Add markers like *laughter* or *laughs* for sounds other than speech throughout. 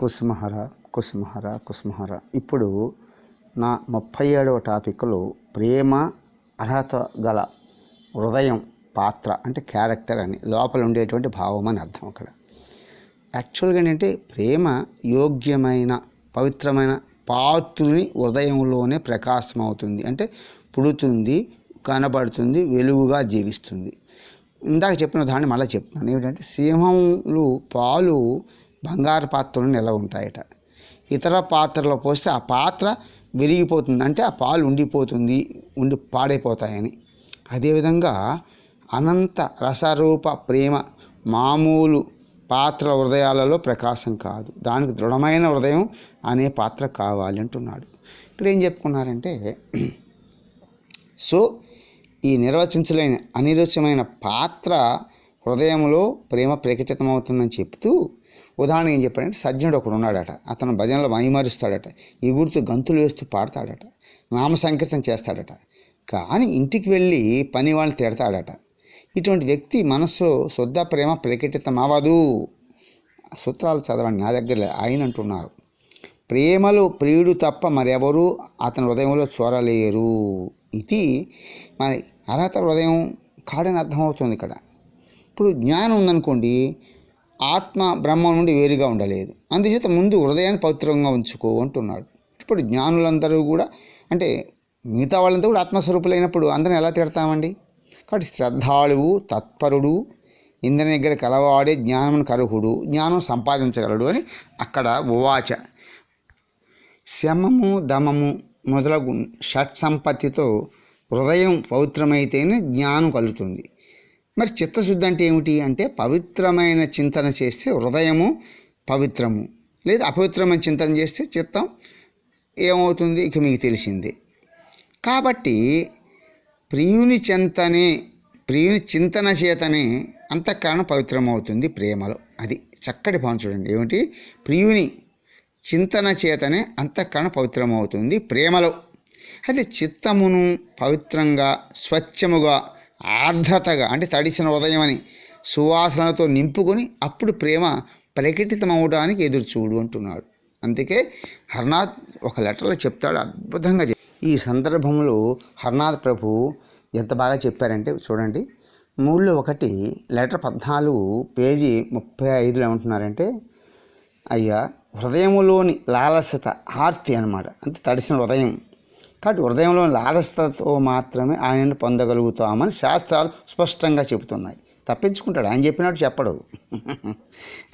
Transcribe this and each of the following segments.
కుసుమహర కుసుమహర కుసుమహర. ఇప్పుడు నా ముప్పై ఏడవ టాపిక్లో ప్రేమ అర్హత గల హృదయం పాత్ర అంటే క్యారెక్టర్ అని లోపల ఉండేటువంటి భావం అని అర్థం అక్కడ. యాక్చువల్గా ఏంటంటే ప్రేమ యోగ్యమైన పవిత్రమైన పాత్రుని హృదయంలోనే ప్రకాశం అవుతుంది అంటే పుడుతుంది కనబడుతుంది వెలుగుగా జీవిస్తుంది. ఇందాక చెప్పిన దాన్ని మళ్ళీ చెప్తున్నాను. ఏమిటంటే సింహంలు పాలు బంగారు పాత్రలు నిలవ ఉంటాయట. ఇతర పాత్రలో పోస్తే ఆ పాత్ర విరిగిపోతుంది. అంటే ఆ పాలు ఉండిపోతుంది ఉండి పాడైపోతాయని. అదేవిధంగా అనంత రసరూప ప్రేమ మామూలు పాత్ర హృదయాలలో ప్రకాశం కాదు. దానికి దృఢమైన హృదయం అనే పాత్ర కావాలి అంటున్నాడు. ఇక్కడ ఏం చెప్పుకున్నారంటే సో ఈ నిర్వచించలేని అనిరుచమైన పాత్ర హృదయంలో ప్రేమ ప్రకటితమవుతుందని చెప్తూ ఉదాహరణ ఏం చెప్పాడంటే సజ్జనుడు ఒకడు ఉన్నాడట అతను భజనలో మహిమరుస్తాడట ఈ గుర్తు గంతులు వేస్తూ పాడతాడట నామ సంకీర్తన చేస్తాడట. కానీ ఇంటికి వెళ్ళి పని వాళ్ళని తిడతాడట. ఇటువంటి వ్యక్తి మనస్సులో శుద్ధ ప్రేమ ప్రకటితమవ్వదు సూత్రాలు చదవండి నా దగ్గర ఆయన అంటున్నారు. ప్రేమలో ప్రియుడు తప్ప మరెవరూ అతని హృదయంలో చూరలేరు. ఇది మరి అర్హత హృదయం కాడని అర్థమవుతుంది ఇక్కడ. ఇప్పుడు జ్ఞానం ఉందనుకోండి ఆత్మ బ్రహ్మ నుండి వేరుగా ఉండలేదు. అందుచేత ముందు హృదయాన్ని పవిత్రంగా ఉంచుకో అంటున్నాడు. ఇప్పుడు జ్ఞానులందరూ కూడా అంటే మిగతా వాళ్ళంతా కూడా ఆత్మస్వరూపులైనప్పుడు అందరిని ఎలా తిడతామండి? కాబట్టి శ్రద్ధాళువు తత్పరుడు ఇంద్రుని దగ్గర కలవాడే జ్ఞానం కరుహుడు జ్ఞానం సంపాదించగలడు అని అక్కడ ఉవాచ. శమము దమము మొదలగు షట్ సంపత్తితో హృదయం పవిత్రమైతేనే జ్ఞానం కలుగుతుంది. మరి చిత్తశుద్ధి అంటే ఏమిటి అంటే పవిత్రమైన చింతన చేస్తే హృదయము పవిత్రము. లేదా అపవిత్రమైన చింతన చేస్తే చిత్తం ఏమవుతుంది? ఇక మీకు తెలిసింది. కాబట్టి ప్రియుని చింతనే ప్రియుని చింతన చేతనే అంతఃకరణ పవిత్రమవుతుంది ప్రేమలో. అది చక్కటి భావం చూడండి. ఏమిటి? ప్రియుని చింతన చేతనే అంతఃకరణ పవిత్రమవుతుంది ప్రేమలో. అయితే చిత్తమును పవిత్రంగా స్వచ్ఛముగా ఆర్ద్రతగా అంటే తడిసిన హృదయం అని సువాసనలతో నింపుకొని అప్పుడు ప్రేమ ప్రకటితమవడానికి ఎదురు చూడు అంటున్నాడు. అందుకే హర్నాథ్ ఒక లెటర్లో చెప్తాడు అద్భుతంగా ఈ సందర్భంలో హర్నాథ్ ప్రభు ఎంత బాగా చెప్పారంటే చూడండి మూడులో ఒకటి లెటర్ పద్నాలుగు పేజీ ముప్పై ఐదులో ఏమంటున్నారంటే అయ్యా హృదయములోని లాలసత ఆర్తి అనమాట అంటే తడిసిన హృదయం కాబట్టి హృదయంలోని లాలసతతో మాత్రమే ఆయనను పొందగలుగుతామని శాస్త్రాలు స్పష్టంగా చెబుతున్నాయి. తప్పించుకుంటాడు. ఆయన చెప్పినట్టు చెప్పడు. *laughs*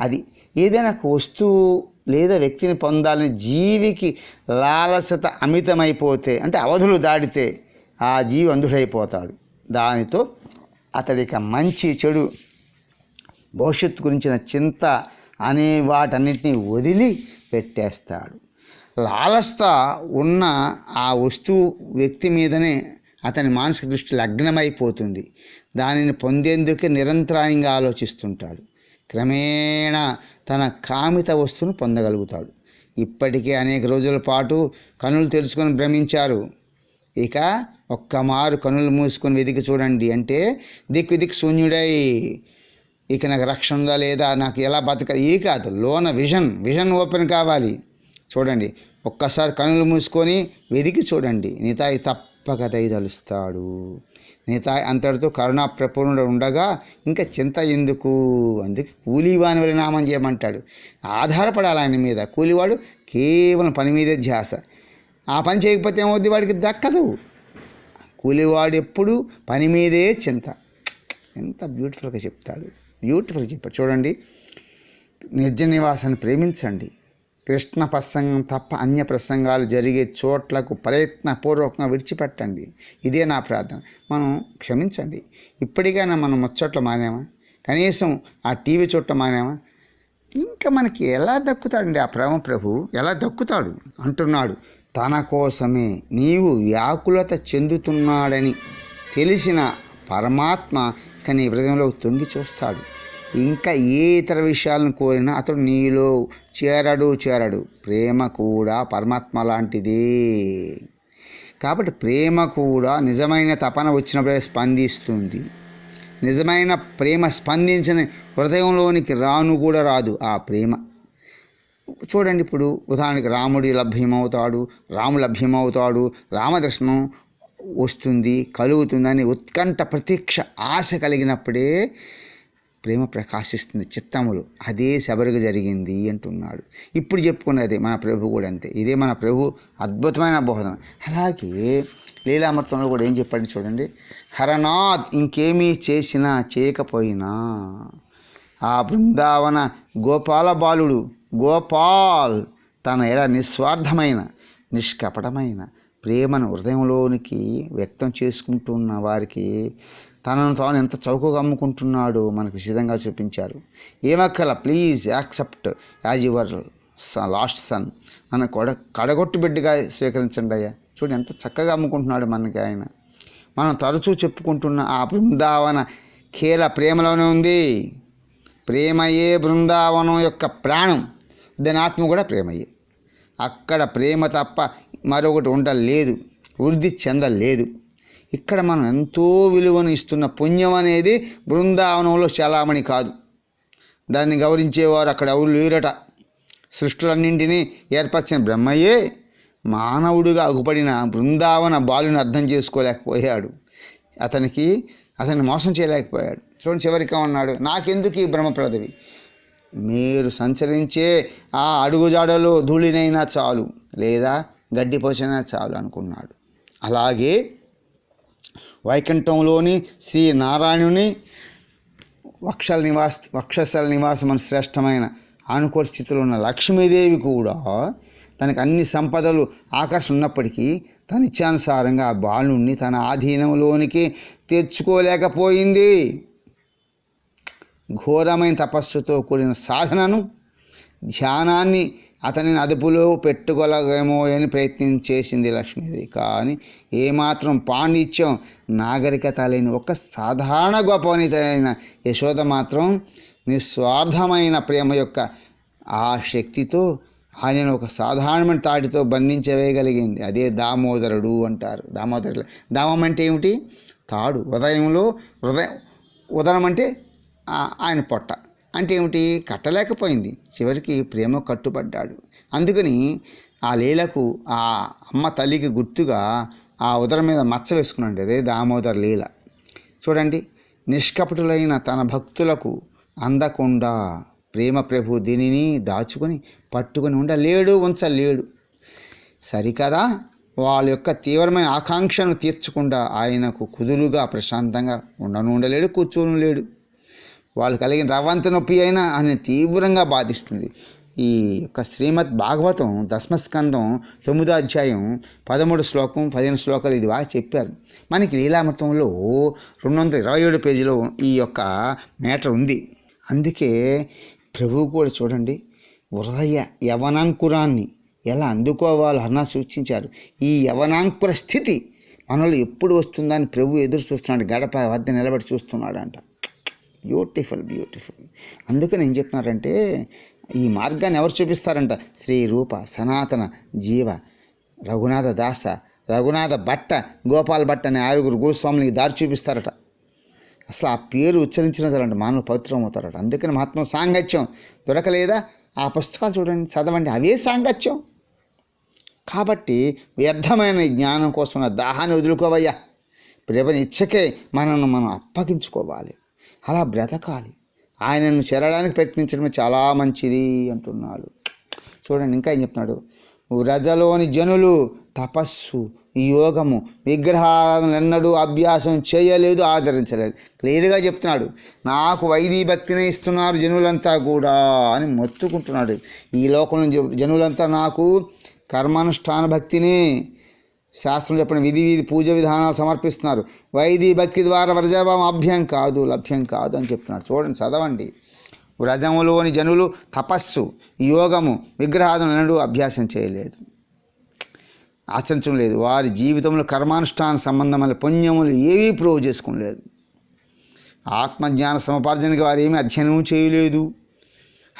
అది ఏదైనా వస్తువు లేదా వ్యక్తిని పొందాలని జీవికి లాలసత అమితమైపోతే అంటే అవధులు దాడితే ఆ జీవి అంధుడైపోతాడు. దానితో అతడికి మంచి చెడు భవిష్యత్తు గురించిన చింత అనే వాటన్నిటిని వదిలి పెట్టేస్తాడు. లాలస్త ఉన్న ఆ వస్తువు వ్యక్తి మీదనే అతని మానసిక దృష్టి లగ్నమైపోతుంది. దానిని పొందేందుకే నిరంతరాయంగా ఆలోచిస్తుంటాడు. క్రమేణా తన కామిత వస్తువును పొందగలుగుతాడు. ఇప్పటికే అనేక రోజుల పాటు కనులు తెలుసుకొని భ్రమించారు. ఇక ఒక్క మారు కనులు మూసుకొని వెదికి చూడండి అంటే దిక్కు దిక్కు శూన్యుడై ఇక నాకు రక్షణ ఉందా లేదా నాకు ఎలా బతక ఈ కాదు లోన విజన్ విజన్ ఓపెన్ కావాలి. చూడండి ఒక్కసారి కనులు మూసుకొని వెదికి చూడండి. నితాయి తప్పక దయదలుస్తాడు నితాయి అంతటితో కరుణా ప్రపూర్ణుడు ఉండగా ఇంకా చింత ఎందుకు? అందుకే కూలీవాని వెళ్ళి నామం చేయమంటాడు. ఆధారపడాలి ఆయన మీద. కూలివాడు కేవలం పని మీదే ధ్యాస. ఆ పని చేయకపోతే ఏమవుద్ది? వాడికి దక్కదు. కూలివాడు ఎప్పుడు పని మీదే చింత. ఎంత బ్యూటిఫుల్గా చెప్తాడు. బ్యూటిఫుల్గా చెప్పాడు. చూడండి నిజ నివాసాన్ని ప్రేమించండి. కృష్ణ ప్రసంగం తప్ప అన్య ప్రసంగాలు జరిగే చోట్లకు ప్రయత్నపూర్వకంగా విడిచిపెట్టండి. ఇదే నా ప్రార్థన. మనం క్షమించండి. ఇప్పటికైనా మనం ముచ్చట్లు మానేమా? కనీసం ఆ టీవీ చూడటం మానేమా? ఇంకా మనకి ఎలా దక్కుతాడండి ఆ ప్రేమ ప్రభు? ఎలా దక్కుతాడు? అంటున్నాడు. తన కోసమే నీవు వ్యాకులత చెందుతున్నాడని తెలిసిన పరమాత్మ ఇక నీ హృదయంలో తొంగి చూస్తాడు. ఇంకా ఏ ఇతర విషయాలను కోరినా అతడు నీలో చేరడు చేరడు. ప్రేమ కూడా పరమాత్మ లాంటిదే. కాబట్టి ప్రేమ కూడా నిజమైన తపన వచ్చినప్పుడే స్పందిస్తుంది. నిజమైన ప్రేమ స్పందించిన హృదయంలోనికి రాను కూడా రాదు ఆ ప్రేమ. చూడండి ఇప్పుడు ఉదాహరణకి రాముడి లభ్యమవుతాడు రాము లభ్యమవుతాడు రామదర్శనం వస్తుంది కలుగుతుందని ఉత్కంఠ ప్రతీక్ష ఆశ కలిగినప్పుడే ప్రేమ ప్రకాశిస్తుంది. చిత్తములు అదే శబరిగా జరిగింది అంటున్నాడు. ఇప్పుడు చెప్పుకున్నది మన ప్రభు కూడా అంతే. ఇదే మన ప్రభు అద్భుతమైన బోధన. అలాగే లీలామృతంలో కూడా ఏం చెప్పండి చూడండి హరనాథ్ ఇంకేమీ చేసినా చేయకపోయినా ఆ బృందావన గోపాల బాలుడు గోపాల్ తన ఎడ నిస్వార్థమైన నిష్కపటమైన ప్రేమను హృదయంలోనికి వ్యక్తం చేసుకుంటున్న వారికి తనను తాను ఎంత చౌకగా అమ్ముకుంటున్నాడో మనకు విషితంగా చూపించారు. ఏమక్కల please accept as your last son నన్ను కొడ కడగొట్టు బిడ్డగా స్వీకరించండి అయ్యా. చూడు ఎంత చక్కగా అమ్ముకుంటున్నాడు మనకి ఆయన. మనం తరచూ చెప్పుకుంటున్న ఆ బృందావన కీల ప్రేమలోనే ఉంది. ప్రేమయే బృందావనం యొక్క ప్రాణం. దాని ఆత్మ కూడా ప్రేమయే. అక్కడ ప్రేమ తప్ప మరొకటి ఉండలేదు. వృద్ధి చెందలేదు. ఇక్కడ మనం ఎంతో విలువను ఇస్తున్న పుణ్యం అనేది బృందావనంలో చలామణి కాదు. దాన్ని గౌరవించేవారు అక్కడ ఎవరు లేరట. సృష్టులన్నింటినీ ఏర్పరిచిన బ్రహ్మయే మానవుడిగా అగుపడిన బృందావన బాలుని అర్థం చేసుకోలేకపోయాడు. అతనికి అతన్ని మోసం చేయలేకపోయాడు. చూడండి చివరిగా ఉన్నాడు నాకెందుకు ఈ బ్రహ్మ పదవి? మీరు సంచరించే ఆ అడుగుజాడలో ధూళినైనా చాలు లేదా గడ్డిపోసైనా చాలు అనుకున్నాడు. అలాగే వైకుంఠంలోని శ్రీ నారాయణుని వక్షల నివాస్ వక్షస్థల నివాసం అని శ్రేష్టమైన ఆనుకోటి స్థితిలో ఉన్న లక్ష్మీదేవి కూడా తనకు అన్ని సంపదలు ఆకర్షణ ఉన్నప్పటికీ తన ఇచ్చానుసారంగా ఆ బాలుణ్ణి తన ఆధీనంలోనికి తెచ్చుకోలేకపోయింది ఘోరమైన తపస్సుతో కూడిన సాధనను ధ్యానాన్ని అతనిని అదుపులో పెట్టుకోలేమో అని ప్రయత్నం చేసింది లక్ష్మీదేవి. కానీ ఏమాత్రం పాండిత్యం నాగరికత లేని ఒక సాధారణ గొప్పవనిత అయిన యశోద మాత్రం నిస్వార్థమైన ప్రేమ యొక్క ఆ శక్తితో ఆయనను ఒక సాధారణమైన తాటితో బంధించవేయగలిగింది. అదే దామోదరుడు అంటారు. దామోదరుడు దామం అంటే ఏమిటి? తాడు. ఉదయంలో హృదయం ఉదరం అంటే ఆయన పొట్ట. అంటే ఏమిటి? కట్టలేకపోయింది. చివరికి ప్రేమ కట్టుబడ్డాడు. అందుకని ఆ లీలకు ఆ అమ్మ తల్లికి గుర్తుగా ఆ ఉదరం మీద మచ్చ వేసుకున్నాడు అదే దామోదర్ లీల. చూడండి నిష్కపటులైన తన భక్తులకు అందకుండా ప్రేమ ప్రభు దీనిని దాచుకొని పట్టుకొని ఉండలేడు ఉంచలేడు. సరికదా? వాళ్ళ యొక్క తీవ్రమైన ఆకాంక్షను తీర్చకుండా ఆయనకు కుదురుగా ప్రశాంతంగా ఉండను ఉండలేడు కూర్చోను లేడు. వాళ్ళు కలిగిన రవంత నొప్పి అయినా ఆయన తీవ్రంగా బాధిస్తుంది. ఈ యొక్క శ్రీమద్ భాగవతం దశమస్కందం తొమ్మిదో అధ్యాయం పదమూడు శ్లోకం పదిహేను శ్లోకాలు ఇది బాగా చెప్పారు. మనకి లీలామృతంలో రెండు వందల ఇరవై ఏడు పేజీలో ఈ యొక్క మేటర్ ఉంది. అందుకే ప్రభువు కూడా చూడండి హృదయ యవనాంకురాన్ని ఎలా అందుకోవాలో అన్న సూచించారు. ఈ యవనాంకుర స్థితి మనలో ఎప్పుడు వస్తుందని ప్రభు ఎదురు చూస్తున్నాడు గడప వద్ద నిలబడి చూస్తున్నాడు అంట బ్యూటిఫుల్ బ్యూటిఫుల్ అందుకని ఏం చెప్తున్నారంటే ఈ మార్గాన్ని ఎవరు చూపిస్తారంట? శ్రీ రూప సనాతన జీవ రఘునాథ దాస రఘునాథ భట్ట గోపాల్ భట్ అనే ఆరుగురు గోస్వాములకి దారి చూపిస్తారట. అసలు ఆ పేరు ఉచ్చరించిన సరే మానవులు పవిత్రం అవుతారట. అందుకని మహాత్మ సాంగత్యం దొరకలేదా? ఆ పుస్తకాలు చూడండి చదవండి అవే సాంగత్యం. కాబట్టి వ్యర్థమైన జ్ఞానం కోసం దాహాన్ని వదులుకోవయ్యా. ప్రేమని ఇచ్చకే మనల్ని మనం అప్పగించుకోవాలి. అలా బ్రతకాలి. ఆయనను చేరడానికి ప్రయత్నించడమే చాలా మంచిది అంటున్నాడు. చూడండి ఇంకా ఏం చెప్తున్నాడు? రజలోని జనులు తపస్సు యోగము విగ్రహాలను ఎన్నడూ అభ్యాసం చేయలేదు ఆదరించలేదు. క్లియర్గా చెప్తున్నాడు. నాకు వైదీ భక్తిని ఇస్తున్నారు జనులంతా కూడా అని మొత్తుకుంటున్నాడు. ఈ లోకంలో జనులంతా నాకు కర్మానుష్ఠాన భక్తిని శాస్త్రం చెప్పిన విధి విధి పూజ విధానాలు సమర్పిస్తున్నారు. వైదీ భక్తి ద్వారా వ్రజభావం అభ్యం కాదు లభ్యం కాదు అని చెప్తున్నారు. చూడండి చదవండి. వ్రజములోని జనులు తపస్సు యోగము విగ్రహాదులను అభ్యాసం చేయలేదు. ఆచరించడం లేదు. వారి జీవితంలో కర్మానుష్ఠాన సంబంధమైన పుణ్యములు ఏవీ ప్రోవ్ చేసుకోలేదు ఆత్మజ్ఞాన సముపార్జనకి వారు ఏమీ అధ్యయనం చేయలేదు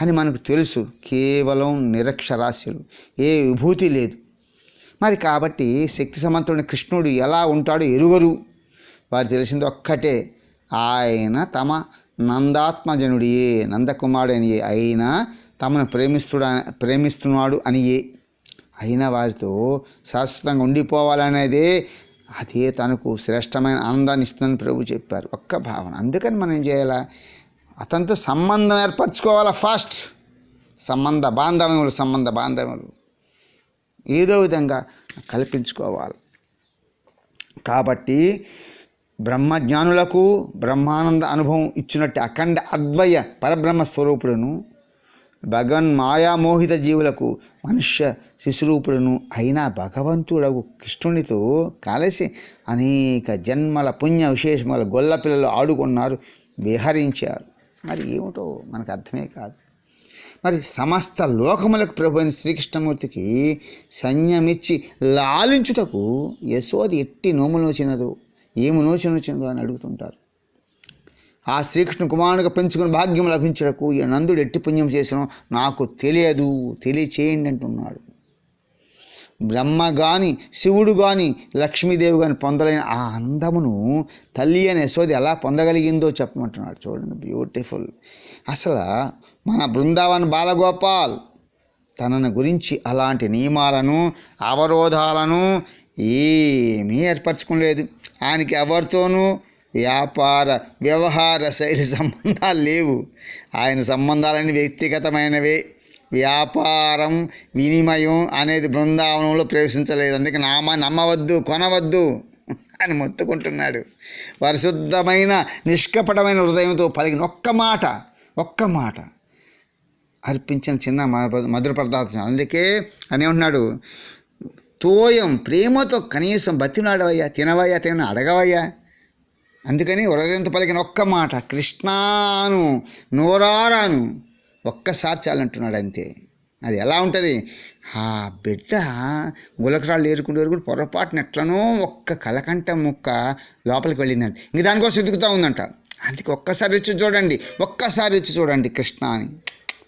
అని మనకు తెలుసు. కేవలం నిరక్షరాస్యులు. ఏ విభూతి లేదు. మరి కాబట్టి శక్తి సమంతుడైన కృష్ణుడు ఎలా ఉంటాడో ఎరుగరు. వారు తెలిసింది ఒక్కటే ఆయన తమ నందాత్మజనుడియే నందకుమారుడనియే అయినా తమను ప్రేమిస్తుడా ప్రేమిస్తున్నాడు అనియే. అయినా వారితో శాశ్వతంగా ఉండిపోవాలనేదే అదే తనకు శ్రేష్టమైన ఆనందాన్ని ఇస్తుందని ప్రభు చెప్పారు. ఒక్క భావన. అందుకని మనం ఏం చేయాలా? అతనితో సంబంధం ఏర్పరచుకోవాలా ఫాస్ట్. సంబంధ బాంధవ్యములు సంబంధ బాంధవ్యములు. ఏదో విధంగా కల్పించుకోవాలి. కాబట్టి బ్రహ్మజ్ఞానులకు బ్రహ్మానంద అనుభవం ఇచ్చినట్టు అఖండ అద్వయ పరబ్రహ్మ స్వరూపుడును భగవన్ మాయామోహిత జీవులకు మనుష్య శిశురూపుడును అయిన భగవంతుడకు కృష్ణునితో కలిసి అనేక జన్మల పుణ్య విశేషముల గొల్ల పిల్లలు ఆడుకున్నారు విహరించారు. మరి ఏమిటో మనకు అర్థమే కాదు. మరి సమస్త లోకములకు ప్రభు అయిన శ్రీకృష్ణమూర్తికి సైన్యమిచ్చి లాలించుటకు యశోది ఎట్టి నోములు నోచినదో ఏమి నోచి నోచినదో అని అడుగుతుంటారు. ఆ శ్రీకృష్ణ కుమారునిగా పెంచుకుని భాగ్యం లభించడకు ఈ నందుడు ఎట్టి పుణ్యం చేసినో నాకు తెలియదు తెలియచేయండి అంటున్నాడు. బ్రహ్మ కానీ శివుడు కానీ లక్ష్మీదేవి కానీ పొందలేని ఆ అందమును తల్లి అనే యశోది ఎలా పొందగలిగిందో చెప్పమంటున్నాడు. చూడండి బ్యూటిఫుల్ అసలు మన బృందావన్ బాలగోపాల్ తనను గురించి అలాంటి నియమాలను అవరోధాలను ఏమీ ఏర్పరచుకోలేదు. ఆయనకి ఎవరితోనూ వ్యాపార వ్యవహార శైలి సంబంధాలు లేవు. ఆయన సంబంధాలన్నీ వ్యక్తిగతమైనవే. వ్యాపారం వినిమయం అనేది బృందావనంలో ప్రవేశించలేదు. అందుకే నామా నమ్మవద్దు కొనవద్దు అని మొత్తుకుంటున్నాడు. పరిశుద్ధమైన నిష్కపటమైన హృదయంతో పలికిన ఒక్క మాట ఒక్క మాట అర్పించిన చిన్న మధుర పదార్థం. అందుకే అని ఉన్నాడు తోయం ప్రేమతో కనీసం బతినాడవయ్యా తినవయ్యా తిన అడగవయ్యా. అందుకని ఉరగంత పలికిన ఒక్క మాట కృష్ణాను నోరారాను ఒక్కసారి చాలంటున్నాడు అంతే. అది ఎలా ఉంటుంది? ఆ బిడ్డ గులకరాళ్ళు ఏరుకుంటూ ఏరుకుంటూ పొరపాటున ఎట్లనో ఒక్క కలకంట ముక్క లోపలికి వెళ్ళిందంట. ఇంక దానికోసం ఎదుగుతూ ఉందంట. అందుకే ఒక్కసారి రుచి చూడండి ఒక్కసారి రుచి చూడండి కృష్ణ అని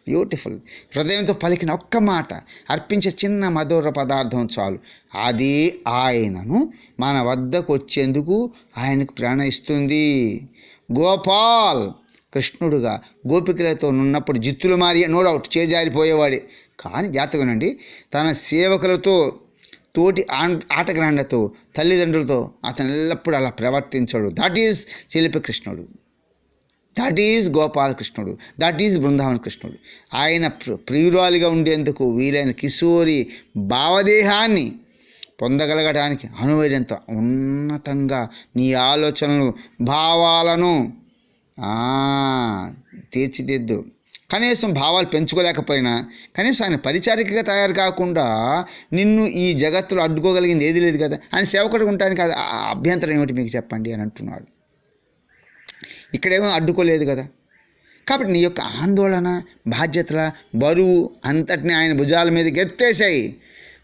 బ్యూటిఫుల్ హృదయంతో పలికిన ఒక్క మాట అర్పించే చిన్న మధుర పదార్థం చాలు. అది ఆయనను మన వద్దకు వచ్చేందుకు ఆయనకు ప్రేరణ ఇస్తుంది గోపాల్! కృష్ణుడుగా గోపికలతో ఉన్నప్పుడు జిత్తులు మారి నో డౌట్ చేజారిపోయేవాడే. కానీ జాతకనండి తన సేవకులతో తోటి ఆన్- తల్లిదండ్రులతో అతను ఎల్లప్పుడూ అలా ప్రవర్తించాడు. దట్ ఈజ్ చిలిపి కృష్ణుడు. దట్ ఈజ్ గోపాలకృష్ణుడు. దట్ ఈజ్ బృందావన కృష్ణుడు ఆయన ప్ర- ప్రియురాలిగా ఉండేందుకు వీలైన కిశోరి భావదేహాన్ని పొందగలగడానికి అనువైనంత ఉన్నతంగా నీ ఆలోచనలు భావాలను తీర్చిదిద్దు. కనీసం భావాలు పెంచుకోలేకపోయినా కనీసం ఆయన పరిచారికగా తయారు కాకుండా నిన్ను ఈ జగత్తులో అడ్డుకోగలిగింది ఏది లేదు కదా ఆయన సేవకుడు ఉండటానికి అది- ఆ అభ్యంతరం ఏమిటి మీకు చెప్పండి అని అంటున్నాడు. ఇక్కడేమో అడ్డుకోలేదు కదా. కాబట్టి నీ యొక్క ఆందోళన బాధ్యతల బరువు అంతటిని ఆయన భుజాల మీదకి ఎత్తేసాయి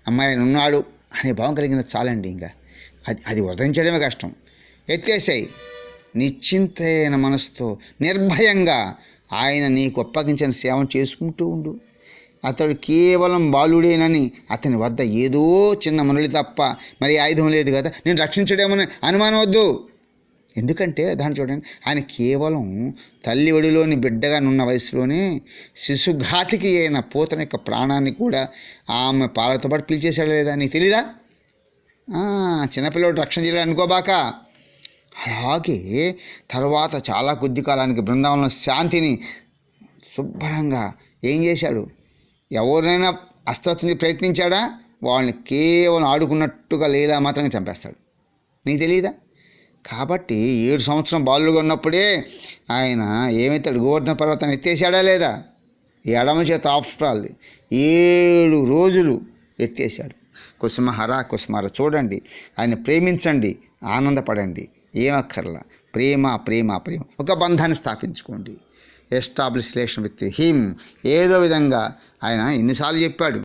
అమ్మాయి ఆయన ఉన్నాడు అనే భావం కలిగిన చాలండి ఇంకా. అది అది వదిలించడమే కష్టం. ఎత్తేసాయి నిశ్చింతైన మనసుతో నిర్భయంగా ఆయన నీకు అప్పగించిన సేవను చేసుకుంటూ ఉండు. అతడు కేవలం బాలుడేనని అతని వద్ద ఏదో చిన్న మురళి తప్ప మరి ఆయుధం లేదు కదా. నేను రక్షించడేమని అనుమానం వద్దు. ఎందుకంటే దాన్ని చూడండి ఆయన కేవలం తల్లి ఒడిలోని బిడ్డగా నున్న వయసులోనే శిశుఘాతికి అయిన పోతన యొక్క ప్రాణాన్ని కూడా ఆమె పాలతో పాటు పీల్చేశాడు లేదా నీకు తెలీదా? చిన్నపిల్లడు రక్షణ చేయాలి అనుకోబాక. అలాగే తర్వాత చాలా కొద్ది కాలానికి బృందావనంలో శాంతిని శుభ్రంగా ఏం చేశాడు? ఎవరైనా అస్తవస్తుంది ప్రయత్నించాడా? వాళ్ళని కేవలం ఆడుకున్నట్టుగా లేలా మాత్రమే చంపేస్తాడు. నీకు తెలియదా కాబట్టి ఏడు సంవత్సరం బాలుగా ఉన్నప్పుడే ఆయన ఏమైతాడు? గోవర్ధన పర్వతాన్ని ఎత్తేసాడా లేదా? ఎడమ చేత ఆఫ్టర్ ఆల్ ఏడు రోజులు ఎత్తేసాడు కుసుమహర కుసుమహర చూడండి. ఆయన ప్రేమించండి ఆనందపడండి. ఏమక్కర్లా. ప్రేమ ప్రేమ ప్రేమ. ఒక బంధాన్ని స్థాపించుకోండి. ఎస్టాబ్లిష్ రిలేషన్ విత్ హిమ్ ఏదో విధంగా ఆయన ఎన్నిసార్లు చెప్పాడు?